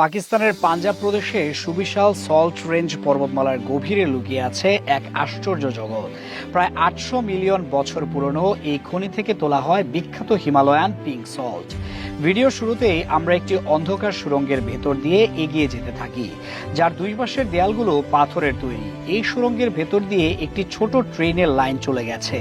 পাকিস্তানের পাঞ্জাব প্রদেশে সুবিশাল সল্ট রেঞ্জ পর্বতমালার গভীরে লুকিয়ে আছে এক আশ্চর্য জগৎ। প্রায় আটশো মিলিয়ন বছর পুরনো এই খনি থেকে তোলা হয় বিখ্যাত হিমালয়ান পিঙ্ক সল্ট। ভিডিও শুরুতেই আমরা একটি অন্ধকার সুড়ঙ্গের ভেতর দিয়ে এগিয়ে যেতে থাকি, যার দুই পাশের দেয়ালগুলো পাথরের তৈরি। এই সুড়ঙ্গের ভেতর দিয়ে একটি ছোট ট্রেনের লাইন চলে গেছে,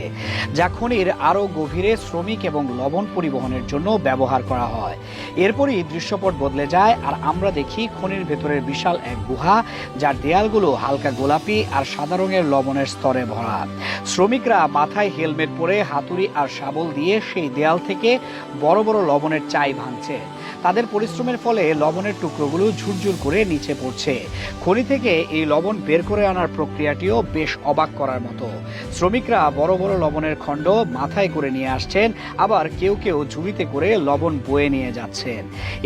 যা খনির আরও গভীরে শ্রমিক এবং লবণ পরিবহনের জন্য ব্যবহার করা হয়। এরপরই দৃশ্যপট বদলে যায় আর আমরা দেখি খনির ভেতরের বিশাল এক গুহা, যার দেয়ালগুলো হালকা গোলাপি আর সাদা রঙের লবণের স্তরে ভরা। শ্রমিকরা মাথায় হেলমেট পরে হাতুড়ি আর শাবল দিয়ে সেই দেয়াল থেকে বড় বড় লবণের চাই ভাঙছে তাদের পরিশ্রমের ফলে লবণের টুকরোগুলো ঝুরঝুর করে নিচে পড়ছে। খনি থেকে এই লবণ বের করে আনার প্রক্রিয়াটিও বেশ অবাক করার মতো। শ্রমিকরা বড় বড় লবণের খণ্ড মাথায় করে নিয়ে আসছেন, আবার কেউ কেউ ঝুড়িতে করে লবণ বয়ে নিয়ে যাচ্ছেন।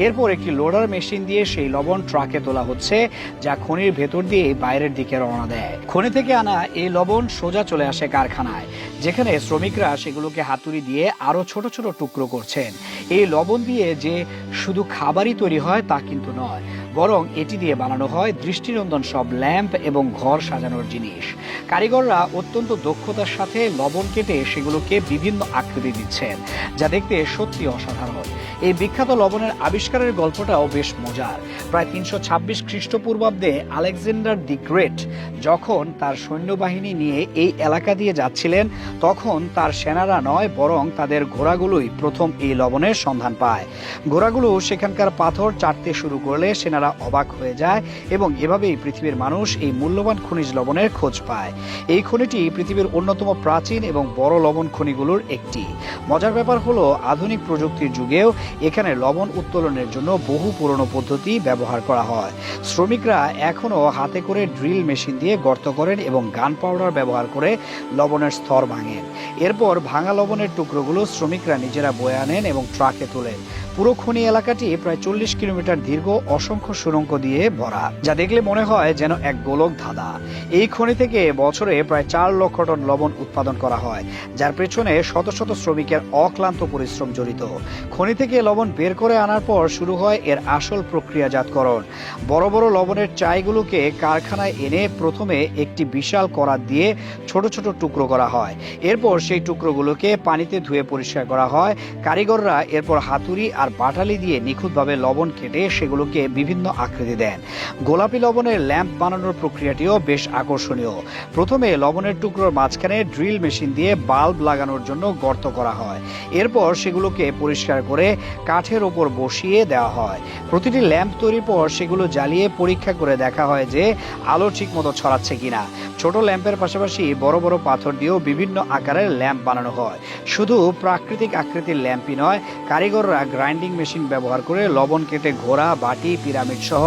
এরপর একটি লোডার মেশিন দিয়ে সেই লবণ ট্রাকে তোলা হচ্ছে, যা খনির ভেতর দিয়ে বাইরের দিকে রওনা দেয়। খনি থেকে আনা এই লবণ সোজা চলে আসে কারখানায়, যেখানে শ্রমিকরা সেগুলোকে হাতুড়ি দিয়ে আরও ছোট ছোট টুকরো করছেন। এই লবণ দিয়ে যে শুধু খাবারই তৈরি হয় তা কিন্তু নয়, বরং এটি দিয়ে বানানো হয় দৃষ্টিনন্দন সব ল্যাম্প এবং ঘর সাজানোর জিনিস। কারিগররা অত্যন্ত দক্ষতার সাথে লবণ কেটে সেগুলোকে বিভিন্ন আকৃতি দিচ্ছেন, যা দেখতে সত্যি অসাধারণ। এই বিখ্যাত লবণের আবিষ্কারের গল্পটাও বেশ মজার। প্রায় তিনশো ছাব্বিশ খ্রিস্টপূর্বাব্দে আলেকজান্ডার দি গ্রেট যখন তার সৈন্যবাহিনী নিয়ে এই এলাকা দিয়ে যাচ্ছিলেন, তখন তার সেনারা নয়, বরং তাদের ঘোড়াগুলোই প্রথম এই লবণের সন্ধান পায়। ঘোড়াগুলো সেখানকার পাথর চাটতে শুরু করলে সেনারা অবাক হয়ে যায় এবং এভাবেই পৃথিবীর মানুষ এই মূল্যবান খনিজ লবণের খোঁজ পায়। এই খনিটি পৃথিবীর অন্যতম প্রাচীন এবং বড় লবণ খনিগুলোর একটি। মজার ব্যাপার হলো, আধুনিক প্রযুক্তির যুগেও এখানে লবণ উত্তোলনের জন্য বহু পুরনো পদ্ধতি ব্যবহার করা হয়। শ্রমিকরা এখনও হাতে করে ড্রিল মেশিন দিয়ে গর্ত করেন এবং গান পাউডার ব্যবহার করে লবণের স্তর ভাঙেন। এরপর ভাঙা লবণের টুকরোগুলো শ্রমিকরা নিজেরা বয়ে আনেন এবং ট্রাকে তোলেন। পুরো খনি এলাকাটি প্রায় চল্লিশ কিলোমিটার দীর্ঘ, অসংখ্য সুরঙ্গ দিয়ে ভরা, যা দেখলে মনে হয় যেন এক গোলক ধাঁধা। এই খনি থেকে বছরে প্রায় চার লক্ষ টন লবণ উৎপাদন করা হয়, যার পেছনে শত শত শ্রমিকের অক্লান্ত পরিশ্রম জড়িত। খনি থেকে লবণ বের করে আনার পর শুরু হয় এর আসল প্রক্রিয়াজাতকরণ। বড় বড় লবণের চাইগুলোকে কারখানায় এনে প্রথমে একটি বিশাল করাত দিয়ে ছোট ছোট টুকরো করা হয়। এরপর সেই টুকরোগুলোকে পানিতে ধুয়ে পরিষ্কার করা হয়। কারিগররা এরপর হাতুড়ি আর বাটালি দিয়ে নিখুঁতভাবে লবণ কেটে সেগুলোকে বিভিন্ন আকৃতি দেন। গোলাপি লবণের ল্যাম্প বানানোর প্রক্রিয়াটিও বেশ আকর্ষণীয়। প্রথমে লবণের টুকরোর মাঝখানে ড্রিল মেশিন দিয়ে বাল্ব লাগানোর জন্য গর্ত করা হয়। এরপর সেগুলোকে পরিষ্কার করে কাঠের ওপর বসিয়ে দেওয়া হয়। প্রতিটি ল্যাম্প তৈরির পর সেগুলো জ্বালিয়ে পরীক্ষা করে দেখা হয় যে আলো ঠিকমতো ছড়াচ্ছে কিনা। ছোট ল্যাম্পের পাশাপাশি বড় বড় পাথর দিয়েও বিভিন্ন আকারের ল্যাম্প বানানো হয়। শুধু প্রাকৃতিক আকৃতির ল্যাম্পই নয়, কারিগররা গ্রাইন্ডিং মেশিন ব্যবহার করে লবণ কেটে ঘোড়া, বাটি, পিরামিড সহ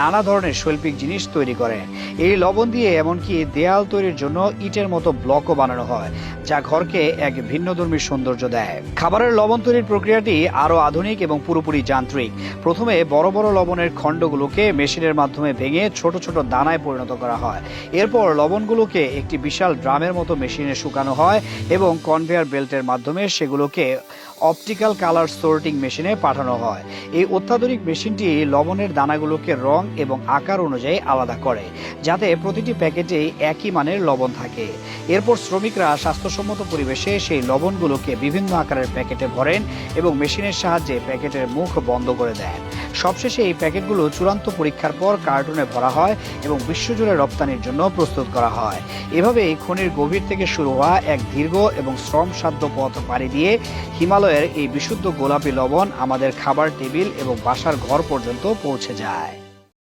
নানা ধরনের শৈল্পিক জিনিস তৈরি করে। এই লবণ দিয়ে এমনকি দেয়াল তৈরির জন্য ইটের মতো ব্লকও বানানো হয়, যা ঘরকে এক ভিন্নধর্মী সৌন্দর্য দেয়। খাবারের লবণ তৈরির প্রক্রিয়াটি আরও আধুনিক এবং পুরোপুরি যান্ত্রিক। প্রথমে বড় বড় লবণের খণ্ডগুলোকে মেশিনের মাধ্যমে ভেঙে ছোট ছোট দানায় পরিণত করা হয়। এরপর লবণগুলোকে একটি বিশাল ড্রামের মতো মেশিনে শুকানো হয় এবং কনভেয়ার বেল্টের মাধ্যমে সেগুলোকে অপটিক্যাল কালার সোর্টিং মেশিনে পাঠানো হয়। এই অত্যাধুনিক মেশিনটি লবণের দানাগুলোকে রং এবং আকার অনুযায়ী আলাদা করে, যাতে প্রতিটি প্যাকেটে একই মানের লবণ থাকে। এরপর শ্রমিকরা স্বাস্থ্যসম্মত পরিবেশে সেই লবণগুলোকে বিভিন্ন আকারের প্যাকেটে ভরেন এবং মেশিনের সাহায্যে প্যাকেটের মুখ বন্ধ করে দেন। সবশেষে এই প্যাকেটগুলো চূড়ান্ত পরীক্ষার পর কার্টুনে ভরা হয় এবং বিশ্বজুড়ে রপ্তানির জন্য প্রস্তুত করা হয়। এভাবে খনির গভীর থেকে শুরু হওয়া এক দীর্ঘ এবং শ্রমসাধ্য পথ পাড়ি দিয়ে হিমালয়ের এই বিশুদ্ধ গোলাপি লবণ আমাদের খাবার টেবিল এবং বাসার ঘর পর্যন্ত পৌঁছে যায়।